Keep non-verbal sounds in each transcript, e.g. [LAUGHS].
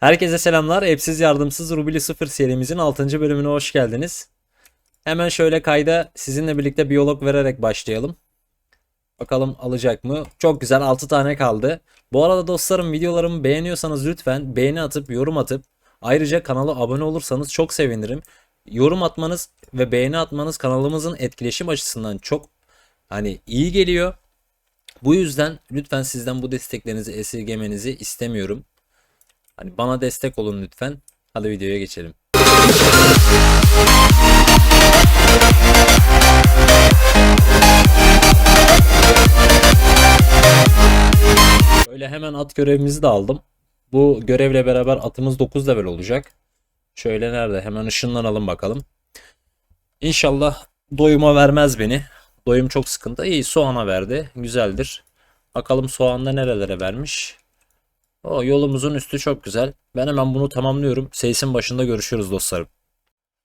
Herkese selamlar. Epsiz Yardımsız Rubili 0 serimizin 6. bölümüne hoş geldiniz. Hemen şöyle kayda sizinle birlikte biyolog vererek başlayalım. Bakalım alacak mı? Çok güzel 6 tane kaldı. Bu arada dostlarım videolarımı beğeniyorsanız lütfen beğeni atıp yorum atıp ayrıca kanala abone olursanız çok sevinirim. Yorum atmanız ve beğeni atmanız kanalımızın etkileşim açısından çok hani iyi geliyor. Bu yüzden lütfen sizden bu desteklerinizi esirgemenizi istemiyorum. Hani bana destek olun lütfen. Hadi videoya geçelim. Böyle hemen at görevimizi de aldım. Bu görevle beraber atımız 9 level olacak. Şöyle nerede? Hemen ışınlanalım bakalım. İnşallah doyuma vermez beni. Doyum çok sıkıntı. İyi soğana verdi. Güzeldir. Bakalım soğanda nerelere vermiş. O yolumuzun üstü çok güzel. Ben hemen bunu tamamlıyorum. Seysin başında görüşürüz dostlarım.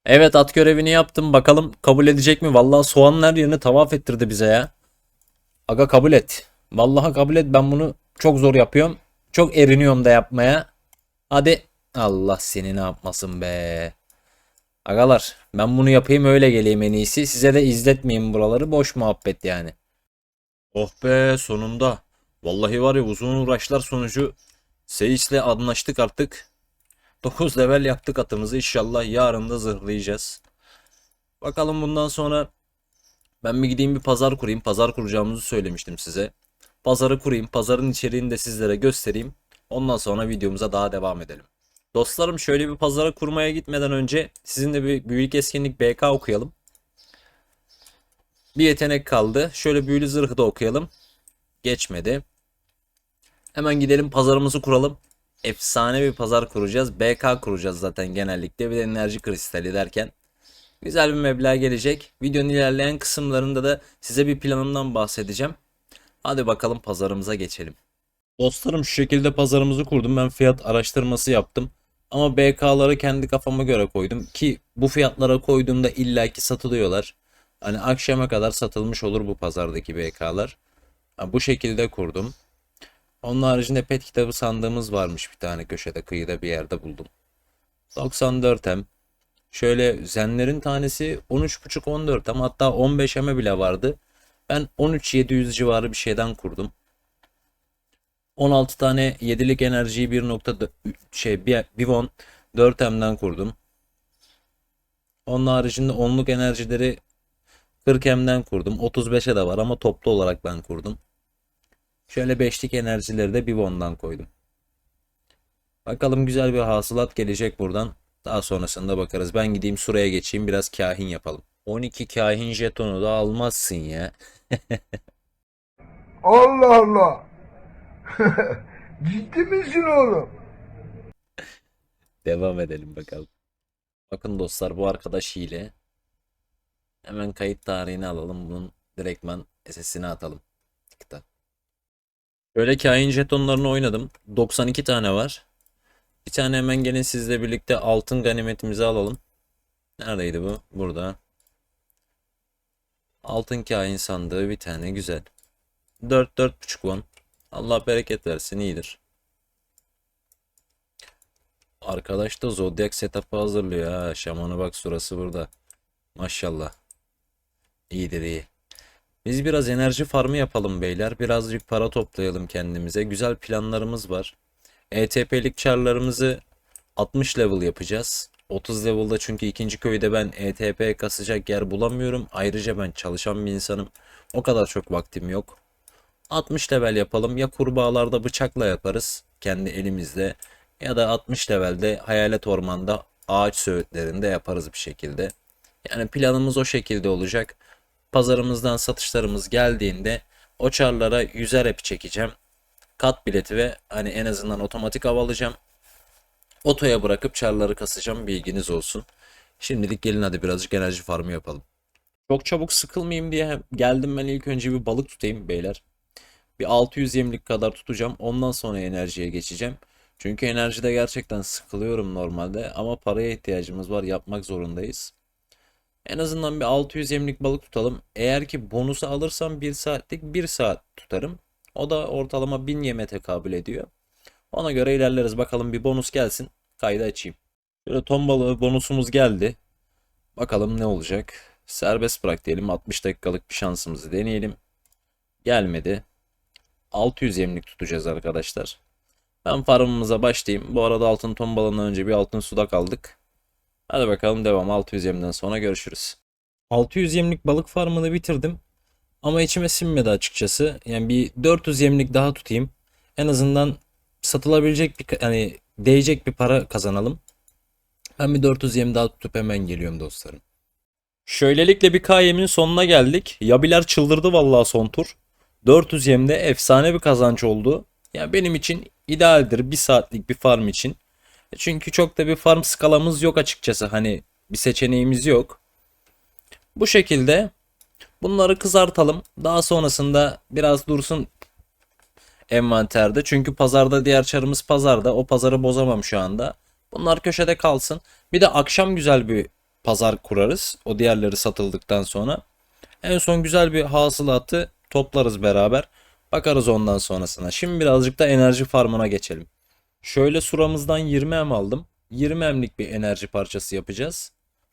Evet at görevini yaptım. Bakalım kabul edecek mi? Vallahi soğanın her yerini tavaf ettirdi bize ya. Aga kabul et. Vallahi kabul et. Ben bunu çok zor yapıyorum. Çok eriniyorum da yapmaya. Hadi. Allah seni ne yapmasın be. Agalar ben bunu yapayım öyle geleyim en iyisi. Size de izletmeyeyim buraları. Boş muhabbet yani. Oh be sonunda. Vallahi var ya uzun uğraşlar sonucu Seyis'le anlaştık artık. 9 level yaptık atımızı. İnşallah yarın da zırhlayacağız. Bakalım bundan sonra ben bir gideyim bir pazar kurayım. Pazar kuracağımızı söylemiştim size. Pazarı kurayım. Pazarın içeriğini de sizlere göstereyim. Ondan sonra videomuza daha devam edelim. Dostlarım şöyle bir pazara kurmaya gitmeden önce sizinle bir büyülük eskinlik BK okuyalım. Bir yetenek kaldı. Şöyle büyülü zırhı da okuyalım. Geçmedi. Hemen gidelim pazarımızı kuralım. Efsane bir pazar kuracağız. BK kuracağız zaten genellikle. Bir de enerji kristali derken. Güzel bir meblağ gelecek. Videonun ilerleyen kısımlarında da size bir planımdan bahsedeceğim. Hadi bakalım pazarımıza geçelim. Dostlarım şu şekilde pazarımızı kurdum. Ben fiyat araştırması yaptım. Ama BK'ları kendi kafama göre koydum. Ki bu fiyatlara koyduğumda illaki satılıyorlar. Hani akşama kadar satılmış olur bu pazardaki BK'lar. Bu şekilde kurdum. Onun haricinde pet kitabı sandığımız varmış bir tane köşede kıyıda bir yerde buldum. 94 hem. Şöyle zenlerin tanesi 13.5 14 hem hatta 15 eme bile vardı. Ben 13700 civarı bir şeyden kurdum. 16 tane 7'lik enerjiyi 1. şey Bivon 4 hemden kurdum. Onun haricinde 10'luk enerjileri 40 hemden kurdum. 35'e de var ama toplu olarak ben kurdum. Şöyle beşlik enerjileri de bir bondan koydum. Bakalım güzel bir hasılat gelecek buradan. Daha sonrasında bakarız. Ben gideyim suraya geçeyim biraz kahin yapalım. 12 kahin jetonu da almazsın ya. [LAUGHS] Allah Allah. [LAUGHS] Ciddi misin oğlum? Devam edelim bakalım. Bakın dostlar bu arkadaş hile. Hemen kayıt tarihini alalım. Bunun direktman SS'ini atalım. Tıkta. Böyle kain jetonlarını oynadım. 92 tane var. Bir tane hemen gelin sizle birlikte altın ganimetimizi alalım. Neredeydi bu? Burada. Altın kain sandığı bir tane güzel. 4 4.5 won. Allah bereket versin iyidir. Arkadaş da Zodiac setup'ı hazırlıyor ha. Şamanı bak surası burada. Maşallah. İyidir iyi. Biz biraz enerji farmı yapalım beyler. Birazcık para toplayalım kendimize. Güzel planlarımız var. ETP'lik çarlarımızı 60 level yapacağız. 30 level'da çünkü ikinci köyde ben ETP kasacak yer bulamıyorum. Ayrıca ben çalışan bir insanım. O kadar çok vaktim yok. 60 level yapalım. Ya kurbağalarda bıçakla yaparız kendi elimizle ya da 60 levelde hayalet ormanda ağaç söğütlerinde yaparız bir şekilde. Yani planımız o şekilde olacak. Pazarımızdan satışlarımız geldiğinde o çarlara yüzer hep çekeceğim. Kat bileti ve hani en azından otomatik av alacağım. Otoya bırakıp çarları kasacağım bilginiz olsun. Şimdilik gelin hadi birazcık enerji farmı yapalım. Çok çabuk sıkılmayayım diye geldim ben ilk önce bir balık tutayım beyler. Bir 600 yemlik kadar tutacağım. Ondan sonra enerjiye geçeceğim. Çünkü enerjide gerçekten sıkılıyorum normalde ama paraya ihtiyacımız var yapmak zorundayız. En azından bir 600 yemlik balık tutalım. Eğer ki bonusu alırsam 1 saatlik 1 saat tutarım. O da ortalama 1000 yeme tekabül ediyor. Ona göre ilerleriz. Bakalım bir bonus gelsin. Kaydı açayım. Şöyle ton balığı bonusumuz geldi. Bakalım ne olacak. Serbest bırak diyelim. 60 dakikalık bir şansımızı deneyelim. Gelmedi. 600 yemlik tutacağız arkadaşlar. Ben farmımıza başlayayım. Bu arada altın ton balığından önce bir altın sudak aldık. Hadi bakalım devam. 600 yemden sonra görüşürüz. 600 yemlik balık farmını bitirdim. Ama içime sinmedi açıkçası. Yani bir 400 yemlik daha tutayım. En azından satılabilecek bir hani değecek bir para kazanalım. Ben bir 400 yem daha tutup hemen geliyorum dostlarım. Şöylelikle bir KYM'in sonuna geldik. Yabiler çıldırdı vallahi son tur. 400 yemde efsane bir kazanç oldu. Ya benim için idealdir bir saatlik bir farm için. Çünkü çok da bir farm skalamız yok açıkçası. Hani bir seçeneğimiz yok. Bu şekilde bunları kızartalım. Daha sonrasında biraz dursun envanterde. Çünkü pazarda diğer çarımız pazarda. O pazarı bozamam şu anda. Bunlar köşede kalsın. Bir de akşam güzel bir pazar kurarız. O diğerleri satıldıktan sonra. En son güzel bir hasılatı toplarız beraber. Bakarız ondan sonrasına. Şimdi birazcık da enerji farmına geçelim. Şöyle suramızdan 20 em aldım. 20 emlik bir enerji parçası yapacağız.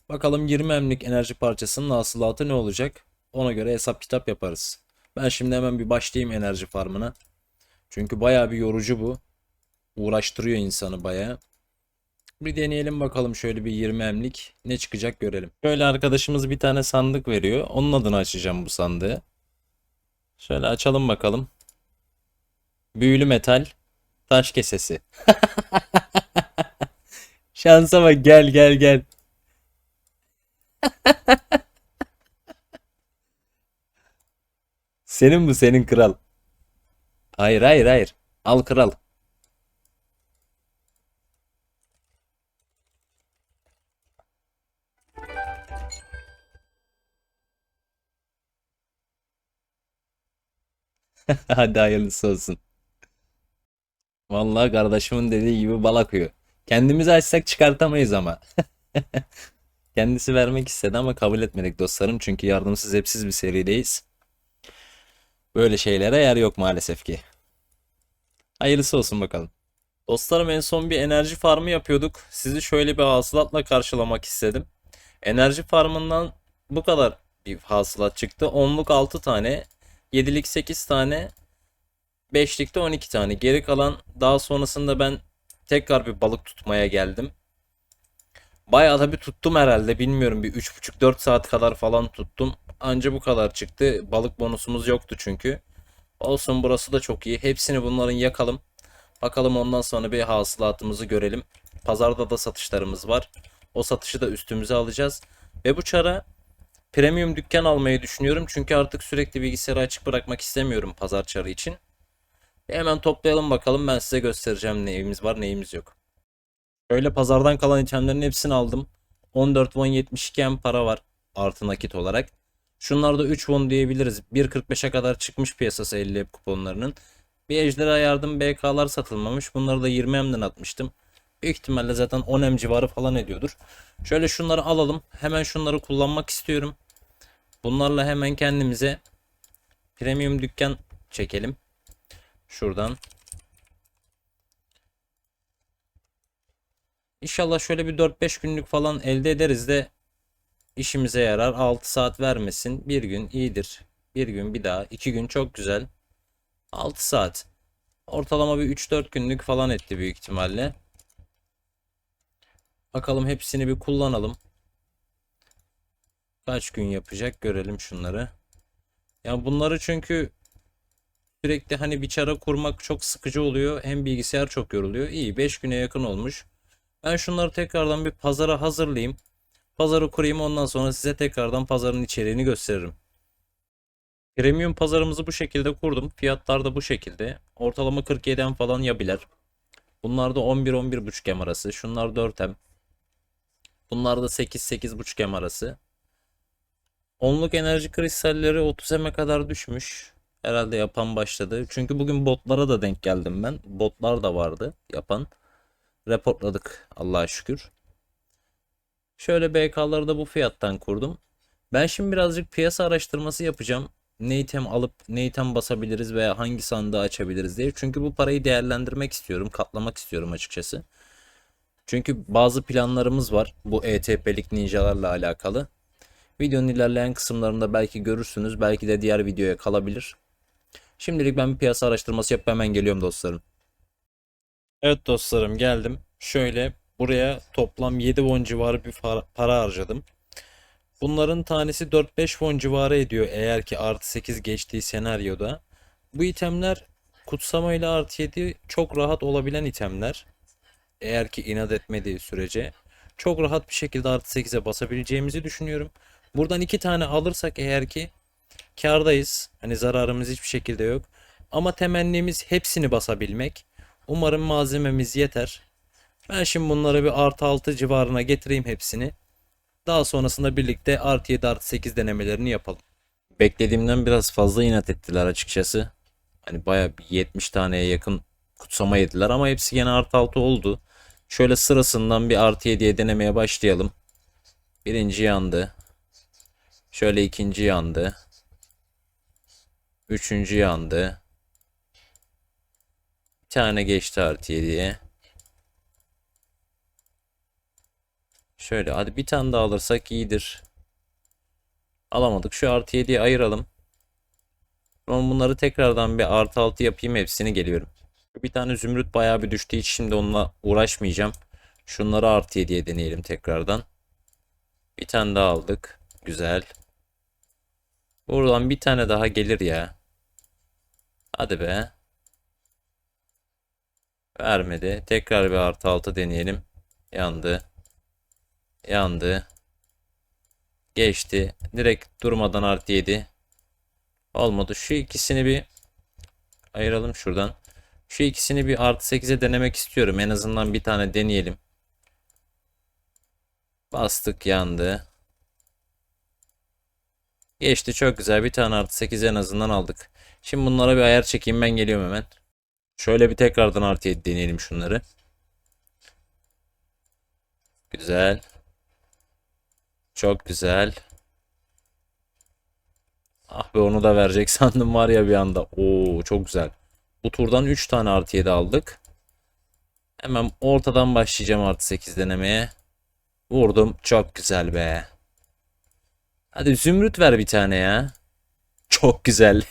Bakalım 20 emlik enerji parçasının hasılatı ne olacak? Ona göre hesap kitap yaparız. Ben şimdi hemen bir başlayayım enerji farmına. Çünkü bayağı bir yorucu bu. Uğraştırıyor insanı bayağı. Bir deneyelim bakalım şöyle bir 20 emlik ne çıkacak görelim. Şöyle arkadaşımız bir tane sandık veriyor. Onun adını açacağım bu sandığı. Şöyle açalım bakalım. Büyülü metal taş kesesi. [LAUGHS] Şansa bak gel gel gel. [LAUGHS] Senin bu senin kral. Hayır hayır hayır. Al kral. [LAUGHS] Hadi hayırlısı olsun. Vallahi kardeşimin dediği gibi bal akıyor. Kendimizi açsak çıkartamayız ama. [LAUGHS] Kendisi vermek istedi ama kabul etmedik dostlarım. Çünkü yardımsız hepsiz bir serideyiz. Böyle şeylere yer yok maalesef ki. Hayırlısı olsun bakalım. Dostlarım en son bir enerji farmı yapıyorduk. Sizi şöyle bir hasılatla karşılamak istedim. Enerji farmından bu kadar bir hasılat çıktı. 10'luk 6 tane, 7'lik 8 tane, 5'likte 12 tane. Geri kalan daha sonrasında ben tekrar bir balık tutmaya geldim. Bayağı da bir tuttum herhalde. Bilmiyorum bir 3,5-4 saat kadar falan tuttum. Anca bu kadar çıktı. Balık bonusumuz yoktu çünkü. Olsun burası da çok iyi. Hepsini bunların yakalım. Bakalım ondan sonra bir hasılatımızı görelim. Pazarda da satışlarımız var. O satışı da üstümüze alacağız. Ve bu çara premium dükkan almayı düşünüyorum. Çünkü artık sürekli bilgisayarı açık bırakmak istemiyorum pazar çarı için. Hemen toplayalım bakalım. Ben size göstereceğim neyimiz var neyimiz yok. Şöyle pazardan kalan itemlerin hepsini aldım. 14 won 72 em para var artı nakit olarak. Şunlarda 3 won diyebiliriz. 1.45'e kadar çıkmış piyasası 50 hep kuponlarının. Bir ejderha yardım BK'lar satılmamış. Bunları da 20 emden atmıştım. Büyük ihtimalle zaten 10 em civarı falan ediyordur. Şöyle şunları alalım. Hemen şunları kullanmak istiyorum. Bunlarla hemen kendimize premium dükkan çekelim. Şuradan. İnşallah şöyle bir 4-5 günlük falan elde ederiz de işimize yarar. 6 saat vermesin. Bir gün iyidir. Bir gün bir daha. 2 gün çok güzel. 6 saat. Ortalama bir 3-4 günlük falan etti büyük ihtimalle. Bakalım hepsini bir kullanalım. Kaç gün yapacak görelim şunları. Ya bunları çünkü sürekli hani bir çara kurmak çok sıkıcı oluyor. Hem bilgisayar çok yoruluyor. İyi 5 güne yakın olmuş. Ben şunları tekrardan bir pazara hazırlayayım. Pazarı kurayım ondan sonra size tekrardan pazarın içeriğini gösteririm. Premium pazarımızı bu şekilde kurdum. Fiyatlar da bu şekilde. Ortalama 47'den falan yabiler. Bunlar da 11-11.5 em arası. Şunlar 4 em. Bunlar da 8-8.5 em arası. Onluk enerji kristalleri 30 em'e kadar düşmüş. Herhalde yapan başladı. Çünkü bugün botlara da denk geldim ben. Botlar da vardı yapan. Reportladık Allah'a şükür. Şöyle BK'ları da bu fiyattan kurdum. Ben şimdi birazcık piyasa araştırması yapacağım. ne item alıp ne item basabiliriz veya hangi sandığı açabiliriz diye. Çünkü bu parayı değerlendirmek istiyorum, katlamak istiyorum açıkçası. Çünkü bazı planlarımız var bu ETP'lik ninjalarla alakalı. Videonun ilerleyen kısımlarında belki görürsünüz, belki de diğer videoya kalabilir. Şimdilik ben bir piyasa araştırması yapıp hemen geliyorum dostlarım. Evet dostlarım geldim. Şöyle buraya toplam 7 won civarı bir para, harcadım. Bunların tanesi 4-5 won civarı ediyor eğer ki artı 8 geçtiği senaryoda. Bu itemler kutsama ile artı 7 çok rahat olabilen itemler. Eğer ki inat etmediği sürece. Çok rahat bir şekilde artı 8'e basabileceğimizi düşünüyorum. Buradan iki tane alırsak eğer ki kârdayız. Hani zararımız hiçbir şekilde yok. Ama temennimiz hepsini basabilmek. Umarım malzememiz yeter. Ben şimdi bunları bir artı 6 civarına getireyim hepsini. Daha sonrasında birlikte artı 7 artı 8 denemelerini yapalım. Beklediğimden biraz fazla inat ettiler açıkçası. Hani baya 70 taneye yakın kutsama yediler ama hepsi gene artı 6 oldu. Şöyle sırasından bir artı 7'ye denemeye başlayalım. Birinci yandı. Şöyle ikinci yandı. Üçüncü yandı. Bir tane geçti artı 7'ye. Şöyle hadi bir tane daha alırsak iyidir. Alamadık. Şu artı 7'yi ayıralım. Sonra bunları tekrardan bir artı 6 yapayım. Hepsini geliyorum. Bir tane zümrüt bayağı bir düştüğü için şimdi onunla uğraşmayacağım. Şunları artı 7'ye deneyelim tekrardan. Bir tane daha aldık. Güzel. Buradan bir tane daha gelir ya. Hadi be. Vermedi. Tekrar bir artı 6 deneyelim. Yandı. Yandı. Geçti. Direkt durmadan artı 7. Olmadı. Şu ikisini bir ayıralım şuradan. Şu ikisini bir artı 8'e denemek istiyorum. En azından bir tane deneyelim. Bastık yandı. Geçti çok güzel. Bir tane artı 8 en azından aldık. Şimdi bunlara bir ayar çekeyim ben geliyorum hemen. Şöyle bir tekrardan artı 7 deneyelim şunları. Güzel. Çok güzel. Ah be onu da verecek [LAUGHS] sandım var ya bir anda. Oo çok güzel. Bu turdan 3 tane artı 7 aldık. Hemen ortadan başlayacağım artı 8 denemeye. Vurdum. Çok güzel be. Hadi zümrüt ver bir tane ya. Çok güzel. [LAUGHS]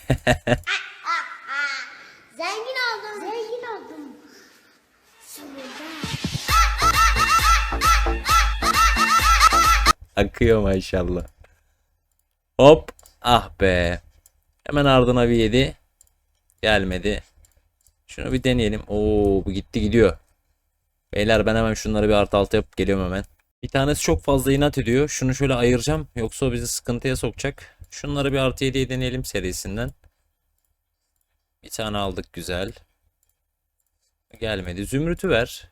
Zengin oldum. Zengin oldum. Akıyor maşallah. Hop. Ah be. Hemen ardına bir yedi. Gelmedi. Şunu bir deneyelim. Oo bu gitti gidiyor. Beyler ben hemen şunları bir artı altı yapıp geliyorum hemen. Bir tanesi çok fazla inat ediyor. Şunu şöyle ayıracağım. Yoksa o bizi sıkıntıya sokacak. Şunları bir artı 7'ye deneyelim serisinden. Bir tane aldık güzel. Gelmedi. Zümrüt'ü ver.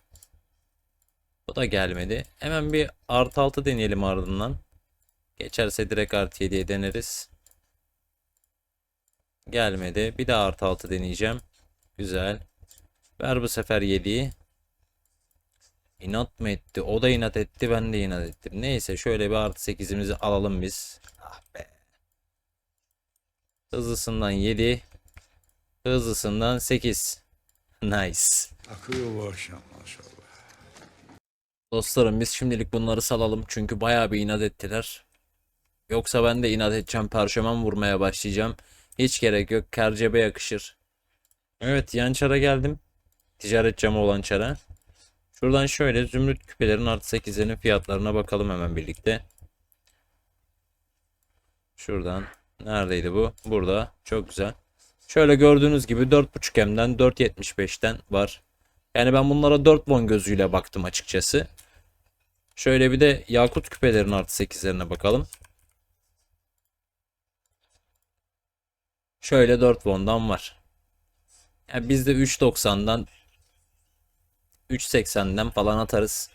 O da gelmedi. Hemen bir artı 6 deneyelim ardından. Geçerse direkt artı 7'ye deneriz. Gelmedi. Bir daha artı 6 deneyeceğim. Güzel. Ver bu sefer 7'yi. İnat mı etti? O da inat etti. Ben de inat ettim. Neyse şöyle bir artı 8'imizi alalım biz. Ah be. Hızlısından 7. Hızlısından 8. [LAUGHS] Nice. Akıyor bu akşam maşallah. Dostlarım biz şimdilik bunları salalım. Çünkü bayağı bir inat ettiler. Yoksa ben de inat edeceğim. Perşemen vurmaya başlayacağım. Hiç gerek yok. Kercebe yakışır. Evet yan çara geldim. Ticaret camı olan çara. Şuradan şöyle zümrüt küpelerin artı 8'lerin fiyatlarına bakalım hemen birlikte. Şuradan. Neredeydi bu? Burada. Çok güzel. Şöyle gördüğünüz gibi 4.5 M'den 4.75'ten var. Yani ben bunlara 4 won gözüyle baktım açıkçası. Şöyle bir de yakut küpelerin artı 8'lerine bakalım. Şöyle 4 won'dan var. Yani biz de 3.90'dan 3.80'den falan atarız.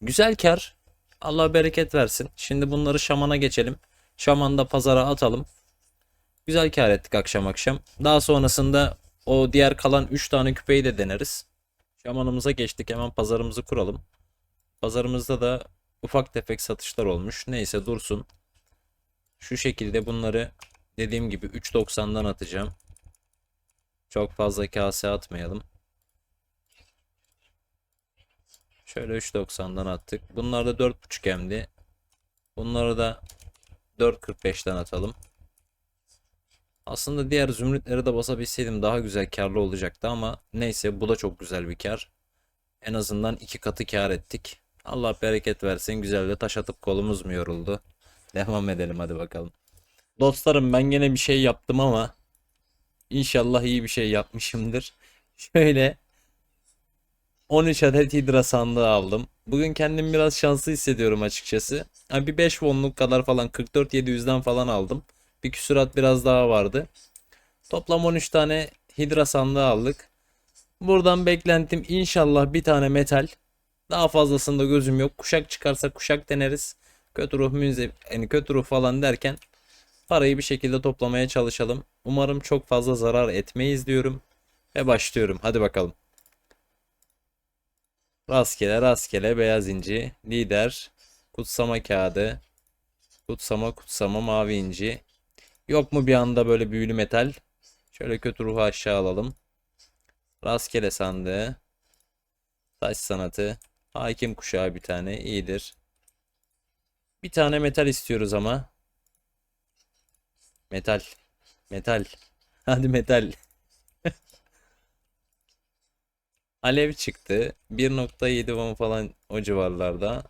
Güzel kar. Allah bereket versin. Şimdi bunları şamana geçelim. Şaman'da pazara atalım. Güzel kar ettik akşam akşam. Daha sonrasında o diğer kalan 3 tane küpeyi de deneriz. Şamanımıza geçtik. Hemen pazarımızı kuralım. Pazarımızda da ufak tefek satışlar olmuş. Neyse dursun. Şu şekilde bunları dediğim gibi 3.90'dan atacağım. Çok fazla kase atmayalım. Şöyle 3.90'dan attık. Bunlar da 4.5 M'di. Bunları da 4.45'ten atalım. Aslında diğer zümrütleri de basabilseydim daha güzel karlı olacaktı ama neyse bu da çok güzel bir kar. En azından iki katı kar ettik. Allah bereket versin güzel de taş atıp kolumuz mu yoruldu? [LAUGHS] Devam edelim hadi bakalım. Dostlarım ben gene bir şey yaptım ama inşallah iyi bir şey yapmışımdır. [LAUGHS] Şöyle 13 adet hidra sandığı aldım. Bugün kendimi biraz şanslı hissediyorum açıkçası. Yani bir 5 wonluk kadar falan 44 700'den falan aldım. Bir küsurat biraz daha vardı. Toplam 13 tane hidra sandığı aldık. Buradan beklentim inşallah bir tane metal. Daha fazlasında gözüm yok. Kuşak çıkarsa kuşak deneriz. Kötü ruh münze yani kötü ruh falan derken parayı bir şekilde toplamaya çalışalım. Umarım çok fazla zarar etmeyiz diyorum. Ve başlıyorum. Hadi bakalım. Rastgele rastgele beyaz inci. Lider. Kutsama kağıdı. Kutsama kutsama mavi inci. Yok mu bir anda böyle büyülü metal? Şöyle kötü ruhu aşağı alalım. Rastgele sandığı. Taş sanatı. Hakim kuşağı bir tane. iyidir. Bir tane metal istiyoruz ama. Metal. Metal. [LAUGHS] Hadi metal. Alev çıktı. 1.7 won falan o civarlarda.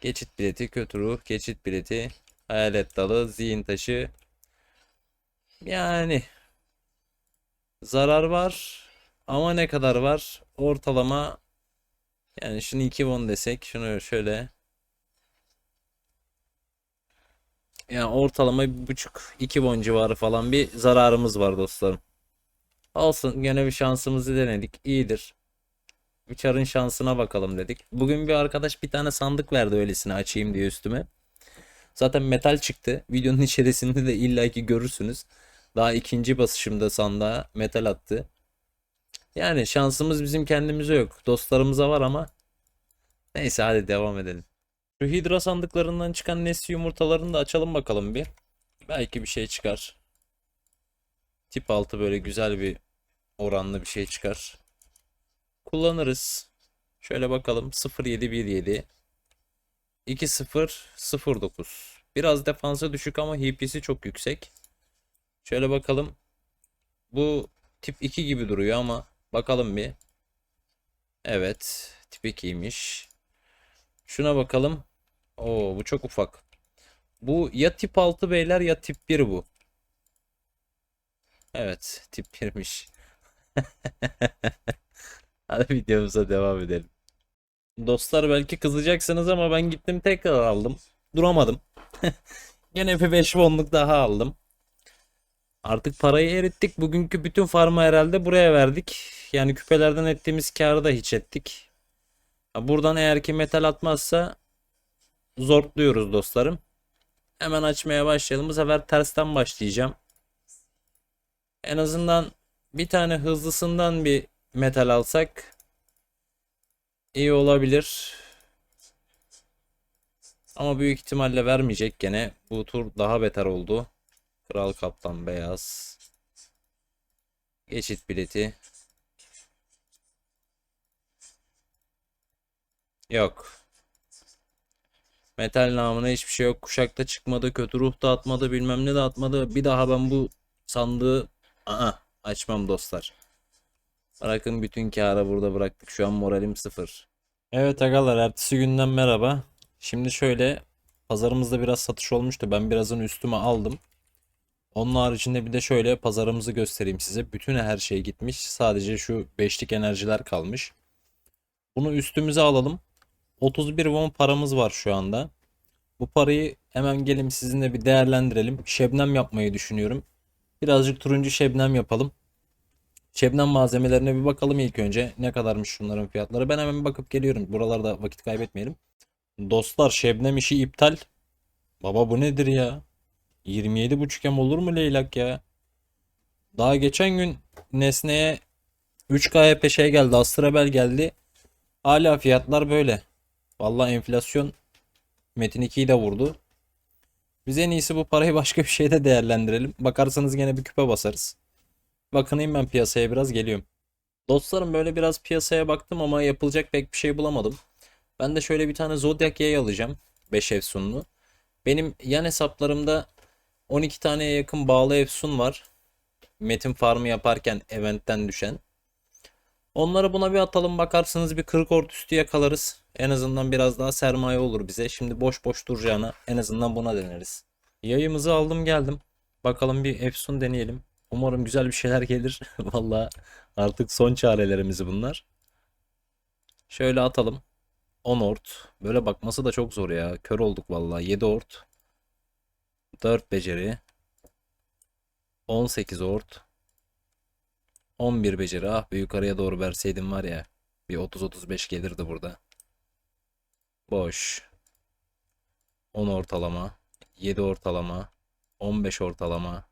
Geçit bileti, kötü ruh, geçit bileti, hayalet dalı, zihin taşı. Yani zarar var ama ne kadar var? Ortalama yani şunu 2 won desek, şunu şöyle yani ortalama 1.5-2 won civarı falan bir zararımız var dostlarım. Olsun gene bir şansımızı denedik. İyidir. Bir çarın şansına bakalım dedik. Bugün bir arkadaş bir tane sandık verdi öylesine açayım diye üstüme. Zaten metal çıktı. Videonun [LAUGHS] içerisinde de illaki görürsünüz. Daha ikinci basışımda sandığa metal attı. Yani şansımız bizim kendimize yok. Dostlarımıza var ama neyse hadi devam edelim. Şu hidra sandıklarından çıkan nesli yumurtalarını da açalım bakalım bir. Belki bir şey çıkar. Tip altı böyle güzel bir oranlı bir şey çıkar. Kullanırız. Şöyle bakalım 0717 2009 Biraz defansa düşük ama HP'si çok yüksek. Şöyle bakalım. Bu tip 2 gibi duruyor ama bakalım bir. Evet, tip 2'ymiş. Şuna bakalım. Oo, bu çok ufak. Bu ya tip 6 beyler ya tip 1 bu. Evet, tip 1'miş. [LAUGHS] Hadi videomuza devam edelim. Dostlar belki kızacaksınız ama ben gittim tekrar aldım. Duramadım. [LAUGHS] Gene bir 5 wonluk daha aldım. Artık parayı erittik. Bugünkü bütün farmı herhalde buraya verdik. Yani küpelerden ettiğimiz karı da hiç ettik. Buradan eğer ki metal atmazsa zorluyoruz dostlarım. Hemen açmaya başlayalım. Bu sefer tersten başlayacağım. En azından bir tane hızlısından bir metal alsak iyi olabilir. Ama büyük ihtimalle vermeyecek gene. Bu tur daha beter oldu. Kral Kaptan Beyaz. Geçit bileti. Yok. Metal namına hiçbir şey yok. Kuşakta çıkmadı. Kötü ruh da atmadı. Bilmem ne de atmadı. Bir daha ben bu sandığı Aa, açmam dostlar. Bırakın bütün kârı burada bıraktık. Şu an moralim sıfır. Evet agalar ertesi günden merhaba. Şimdi şöyle pazarımızda biraz satış olmuştu. Ben birazını üstüme aldım. Onun haricinde bir de şöyle pazarımızı göstereyim size. Bütün her şey gitmiş. Sadece şu beşlik enerjiler kalmış. Bunu üstümüze alalım. 31 won paramız var şu anda. Bu parayı hemen gelin sizinle bir değerlendirelim. Şebnem yapmayı düşünüyorum. Birazcık turuncu şebnem yapalım. Şebnem malzemelerine bir bakalım ilk önce. Ne kadarmış şunların fiyatları. Ben hemen bakıp geliyorum. Buralarda vakit kaybetmeyelim. Dostlar şebnem işi iptal. Baba bu nedir ya? 27.5 em olur mu leylak ya? Daha geçen gün Nesne'ye 3K şey geldi. Astrabel geldi. Hala fiyatlar böyle. Vallahi enflasyon Metin 2'yi de vurdu. Biz en iyisi bu parayı başka bir şeyde değerlendirelim. Bakarsanız gene bir küpe basarız. Bakınayım ben piyasaya biraz geliyorum. Dostlarım böyle biraz piyasaya baktım ama yapılacak pek bir şey bulamadım. Ben de şöyle bir tane Zodiac yay alacağım. 5 efsunlu. Benim yan hesaplarımda 12 taneye yakın bağlı efsun var. Metin farmı yaparken eventten düşen. Onları buna bir atalım bakarsınız bir 40 ort üstü yakalarız. En azından biraz daha sermaye olur bize. Şimdi boş boş duracağına en azından buna deneriz. Yayımızı aldım geldim. Bakalım bir Efsun deneyelim. Umarım güzel bir şeyler gelir. [LAUGHS] Valla artık son çarelerimiz bunlar. Şöyle atalım. 10 ort. Böyle bakması da çok zor ya. Kör olduk vallahi. 7 ort. 4 beceri. 18 ort. 11 beceri. Ah bir yukarıya doğru verseydim var ya. Bir 30-35 gelirdi burada. Boş. 10 ortalama. 7 ortalama. 15 ortalama.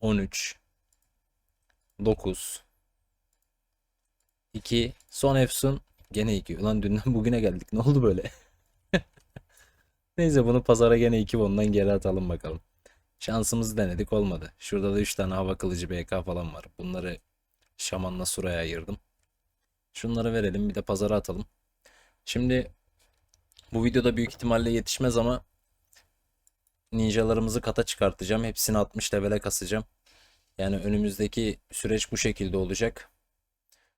13. 9. 2. Son Efsun. Gene 2. Ulan dünden bugüne geldik. Ne oldu böyle? [LAUGHS] Neyse bunu pazara gene 2 bondan geri atalım bakalım. Şansımızı denedik olmadı. Şurada da 3 tane hava kılıcı BK falan var. Bunları Şaman'la Sura'ya ayırdım. Şunları verelim bir de pazara atalım. Şimdi bu videoda büyük ihtimalle yetişmez ama ninjalarımızı kata çıkartacağım. Hepsini 60 levele kasacağım. Yani önümüzdeki süreç bu şekilde olacak.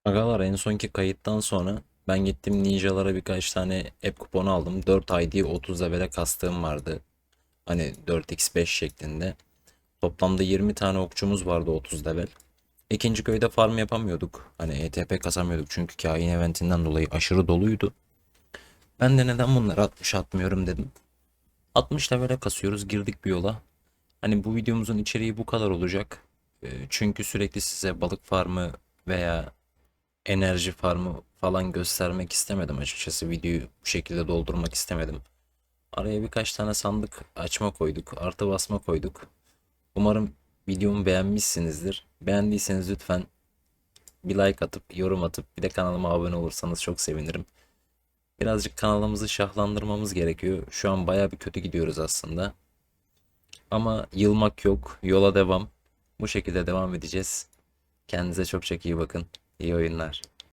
Agalar en sonki kayıttan sonra ben gittim ninjalara birkaç tane app kuponu aldım. 4 ID 30 levele kastığım vardı. Hani 4x5 şeklinde. Toplamda 20 tane okçumuz vardı 30 level. İkinci köyde farm yapamıyorduk. Hani ETP kasamıyorduk çünkü kain eventinden dolayı aşırı doluydu. Ben de neden bunları 60 atmıyorum dedim. 60 levele kasıyoruz girdik bir yola. Hani bu videomuzun içeriği bu kadar olacak. Ee, Çünkü sürekli size balık farmı veya enerji farmı falan göstermek istemedim açıkçası. Videoyu bu şekilde doldurmak istemedim. Araya birkaç tane sandık açma koyduk. Artı basma koyduk. Umarım videomu beğenmişsinizdir. Beğendiyseniz lütfen bir like atıp yorum atıp bir de kanalıma abone olursanız çok sevinirim. Birazcık kanalımızı şahlandırmamız gerekiyor. Şu an baya bir kötü gidiyoruz aslında. Ama yılmak yok. Yola devam. Bu şekilde devam edeceğiz. Kendinize çok çok iyi bakın. İyi oyunlar.